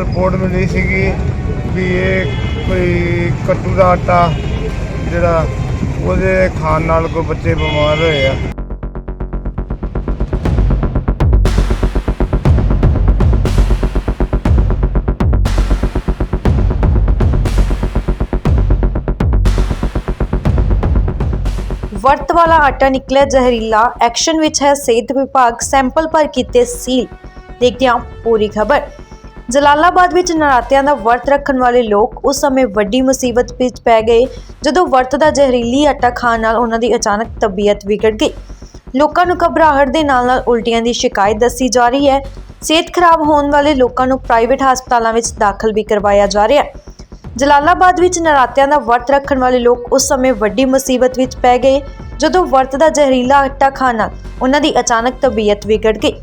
Report ਮਿਲੀ ਸੀਗੀ ਵੀ ਇਹ ਕੋਈ ਕੱਟੂ ਦਾ ਆਟਾ ਜਿਹੜਾ ਉਹਦੇ ਖਾਣ ਨਾਲ ਕੋਈ ਬੱਚੇ ਬਿਮਾਰ ਹੋਏ ਆ। ਵਰਤ ਵਾਲਾ ਆਟਾ ਨਿਕਲਿਆ ਜ਼ਹਿਰੀਲਾ। ਐਕਸ਼ਨ ਵਿੱਚ ਹੈ ਸਿਹਤ ਵਿਭਾਗ। ਸੈਂਪਲ ਭਰ ਕੀਤੇ ਸੀਲ ਦੇਖਦੇ ਹਾਂ ਪੂਰੀ ਖਬਰ। ਜਲਾਲਾਬਾਦ ਵਿੱਚ ਨਰਾਤਿਆਂ ਦਾ ਵਰਤ ਰੱਖਣ ਵਾਲੇ ਲੋਕ ਉਸ ਸਮੇਂ ਵੱਡੀ ਮੁਸੀਬਤ ਵਿੱਚ ਪੈ ਗਏ, ਜਦੋਂ ਵਰਤ ਦਾ ਜ਼ਹਿਰੀਲੀ ਆਟਾ ਖਾਣ ਨਾਲ ਉਹਨਾਂ ਦੀ ਅਚਾਨਕ ਤਬੀਅਤ ਵਿਗੜ ਗਈ। ਲੋਕਾਂ ਨੂੰ ਘਬਰਾਹਟ ਦੇ ਨਾਲ-ਨਾਲ ਉਲਟੀਆਂ ਦੀ ਸ਼ਿਕਾਇਤ ਦੱਸੀ ਜਾ ਰਹੀ ਹੈ। ਸਿਹਤ ਖਰਾਬ ਹੋਣ ਵਾਲੇ ਲੋਕਾਂ ਨੂੰ ਪ੍ਰਾਈਵੇਟ ਹਸਪਤਾਲਾਂ ਵਿੱਚ ਦਾਖਲ ਵੀ ਕਰਵਾਇਆ ਜਾ ਰਿਹਾ ਹੈ। ਜਲਾਲਾਬਾਦ ਵਿੱਚ ਨਰਾਤਿਆਂ ਦਾ ਵਰਤ ਰੱਖਣ ਵਾਲੇ ਲੋਕ ਉਸ ਸਮੇਂ ਵੱਡੀ ਮੁਸੀਬਤ ਵਿੱਚ ਪੈ ਗਏ, ਜਦੋਂ ਵਰਤ ਦਾ ਜ਼ਹਿਰੀਲਾ ਆਟਾ ਖਾਣ ਨਾਲ ਉਹਨਾਂ ਦੀ ਅਚਾਨਕ ਤਬੀਅਤ ਵਿਗੜ ਗਈ।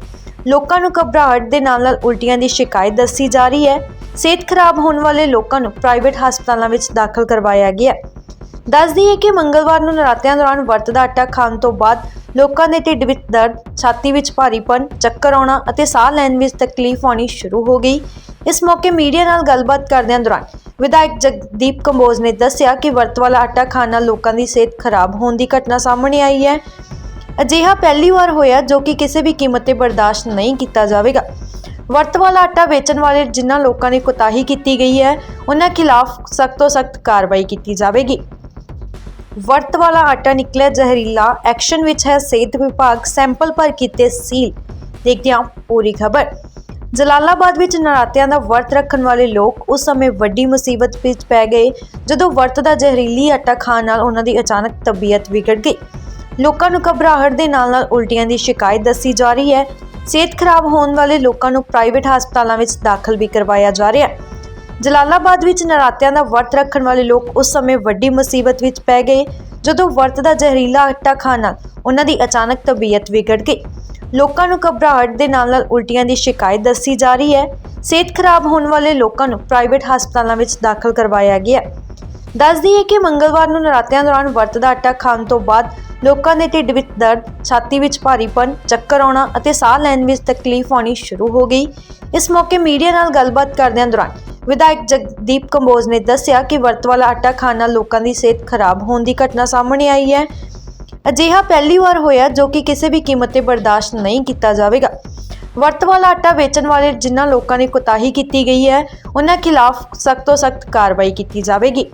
ਲੋਕਾਂ ਨੂੰ ਘਬਰਾਹਟ ਦੇ ਨਾਲ-ਨਾਲ ਉਲਟੀਆਂ ਦੀ ਸ਼ਿਕਾਇਤ ਦੱਸੀ ਜਾ ਰਹੀ ਹੈ ਸਿਹਤ ਖਰਾਬ ਹੋਣ ਵਾਲੇ ਲੋਕਾਂ ਨੂੰ ਪ੍ਰਾਈਵੇਟ ਹਸਪਤਾਲਾਂ ਵਿੱਚ ਦਾਖਲ ਕਰਵਾਇਆ ਗਿਆ ਹੈ ਦੱਸਦੀ ਹੈ ਕਿ ਮੰਗਲਵਾਰ ਨੂੰ ਨਰਾਤਿਆਂ ਦੌਰਾਨ ਵਰਤ ਦਾ ਆਟਾ ਖਾਣ ਤੋਂ ਬਾਅਦ ਲੋਕਾਂ ਦੇ ਢਿੱਡ ਵਿੱਚ ਦਰਦ, ਛਾਤੀ ਵਿੱਚ ਭਾਰੀਪਨ, ਚੱਕਰ ਆਉਣਾ ਅਤੇ ਸਾਹ ਲੈਣ ਵਿੱਚ ਤਕਲੀਫ ਆਉਣੀ ਸ਼ੁਰੂ ਹੋ ਗਈ। ਇਸ ਮੌਕੇ ਮੀਡੀਆ ਨਾਲ ਗੱਲਬਾਤ ਕਰਦਿਆਂ ਦੌਰਾਨ ਵਿਧਾਇਕ ਜਗਦੀਪ ਕੰਬੋਜ ਨੇ ਦੱਸਿਆ ਕਿ ਵਰਤ ਵਾਲਾ ਆਟਾ ਖਾਣ ਨਾਲ ਲੋਕਾਂ ਦੀ ਸਿਹਤ ਖਰਾਬ ਹੋਣ ਦੀ ਘਟਨਾ ਸਾਹਮਣੇ ਆਈ ਹੈ। ਅਜਿਹਾ ਪਹਿਲੀ ਵਾਰ ਹੋਇਆ ਜੋ ਕਿ ਕਿਸੇ ਵੀ ਕੀਮਤ ਤੇ ਬਰਦਾਸ਼ਤ ਨਹੀਂ ਕੀਤਾ ਜਾਵੇਗਾ। ਵਰਤ ਵਾਲਾ ਆਟਾ ਵੇਚਣ ਵਾਲੇ ਜਿਨ੍ਹਾਂ ਲੋਕਾਂ ਦੀ ਕੁਤਾਹੀ ਕੀਤੀ ਗਈ ਹੈ, ਉਹਨਾਂ ਖਿਲਾਫ ਸਖਤ ਤੋਂ ਸਖਤ ਕਾਰਵਾਈ ਕੀਤੀ ਜਾਵੇਗੀ। ਵਰਤ ਵਾਲਾ ਆਟਾ ਨਿਕਲਿਆ ਜ਼ਹਿਰੀਲਾ ਐਕਸ਼ਨ ਵਿੱਚ ਹੈ, ਸਿਹਤ ਵਿਭਾਗ ਸੈਂਪਲ ਭਰ ਕੀਤੇ ਸੀਲ ਦੇਖਦੇ ਹਾਂ ਪੂਰੀ ਖਬਰ ਜਲਾਲਾਬਾਦ ਵਿੱਚ ਨਰਾਤਿਆਂ ਦਾ ਵਰਤ ਰੱਖਣ ਵਾਲੇ ਲੋਕ ਉਸ ਸਮੇਂ ਵੱਡੀ ਮੁਸੀਬਤ ਵਿੱਚ ਪੈ ਗਏ, ਜਦੋਂ ਵਰਤ ਦਾ ਜ਼ਹਿਰੀਲੀ ਆਟਾ ਖਾਣ ਨਾਲ ਉਹਨਾਂ ਦੀ ਅਚਾਨਕ ਤਬੀਅਤ ਵਿਗੜ ਗਈ ਲੋਕਾਂ ਨੂੰ ਘਬਰਾਹਟ ਦੇ ਨਾਲ-ਨਾਲ ਉਲਟੀਆਂ ਦੀ ਸ਼ਿਕਾਇਤ ਦੱਸੀ ਜਾ ਰਹੀ ਹੈ। ਸਿਹਤ ਖਰਾਬ ਹੋਣ ਵਾਲੇ ਲੋਕਾਂ ਨੂੰ ਪ੍ਰਾਈਵੇਟ ਹਸਪਤਾਲਾਂ ਵਿੱਚ ਦਾਖਲ ਵੀ ਕਰਵਾਇਆ ਜਾ ਰਿਹਾ ਹੈ। ਜਲਾਲਾਬਾਦ ਵਿੱਚ ਨਰਾਤਿਆਂ ਦਾ ਵਰਤ ਰੱਖਣ ਵਾਲੇ ਲੋਕ ਉਸ ਸਮੇਂ ਵੱਡੀ ਮੁਸੀਬਤ ਵਿੱਚ ਪੈ ਗਏ, ਜਦੋਂ ਵਰਤ ਦਾ ਜ਼ਹਿਰੀਲਾ ਆਟਾ ਖਾਣ ਨਾਲ ਉਹਨਾਂ ਦੀ ਅਚਾਨਕ ਤਬੀਅਤ ਵਿਗੜ ਗਈ। ਲੋਕਾਂ ਨੂੰ ਘਬਰਾਹਟ ਦੇ ਨਾਲ-ਨਾਲ ਉਲਟੀਆਂ ਦੀ ਸ਼ਿਕਾਇਤ ਦੱਸੀ ਜਾ ਰਹੀ ਹੈ। ਸਿਹਤ ਖਰਾਬ ਹੋਣ ਵਾਲੇ ਲੋਕਾਂ ਨੂੰ ਪ੍ਰਾਈਵੇਟ ਹਸਪਤਾਲਾਂ ਵਿੱਚ ਦਾਖਲ ਕਰਵਾਇਆ ਗਿਆ। ਹੈ ਦੱਸਦੀ ਹੈ ਕਿ ਮੰਗਲਵਾਰ ਨੂੰ ਨਰਾਤਿਆਂ ਦੌਰਾਨ ਵਰਤ ਦਾ ਆਟਾ ਖਾਣ ਤੋਂ ਬਾਅਦ ਲੋਕਾਂ ਦੇ ਢਿੱਡ ਵਿੱਚ ਦਰਦ, ਛਾਤੀ ਵਿੱਚ ਭਾਰੀਪਨ, ਚੱਕਰ ਆਉਣਾ ਅਤੇ ਸਾਹ ਲੈਣ ਵਿੱਚ ਤਕਲੀਫ ਆਉਣੀ ਸ਼ੁਰੂ ਹੋ ਗਈ। ਇਸ ਮੌਕੇ ਮੀਡੀਆ ਨਾਲ ਗੱਲਬਾਤ ਕਰਦਿਆਂ ਦੌਰਾਨ ਵਿਧਾਇਕ ਜਗਦੀਪ ਕੰਬੋਜ ਨੇ ਦੱਸਿਆ ਕਿ ਵਰਤ ਵਾਲਾ ਆਟਾ ਖਾਣ ਨਾਲ ਲੋਕਾਂ ਦੀ ਸਿਹਤ ਖਰਾਬ ਹੋਣ ਦੀ ਘਟਨਾ ਸਾਹਮਣੇ ਆਈ ਹੈ। ਅਜਿਹਾ ਪਹਿਲੀ ਵਾਰ ਹੋਇਆ ਜੋ ਕਿ ਕਿਸੇ ਵੀ ਕੀਮਤ ਤੇ ਬਰਦਾਸ਼ਤ ਨਹੀਂ ਕੀਤਾ ਜਾਵੇਗਾ। ਵਰਤ ਵਾਲਾ ਆਟਾ ਵੇਚਣ ਵਾਲੇ ਜਿਨ੍ਹਾਂ ਲੋਕਾਂ ਦੀ ਕੁਤਾਹੀ ਕੀਤੀ ਗਈ ਹੈ ਉਹਨਾਂ ਖਿਲਾਫ ਸਖਤ ਤੋਂ ਸਖਤ ਕਾਰਵਾਈ ਕੀਤੀ ਜਾਵੇਗੀ।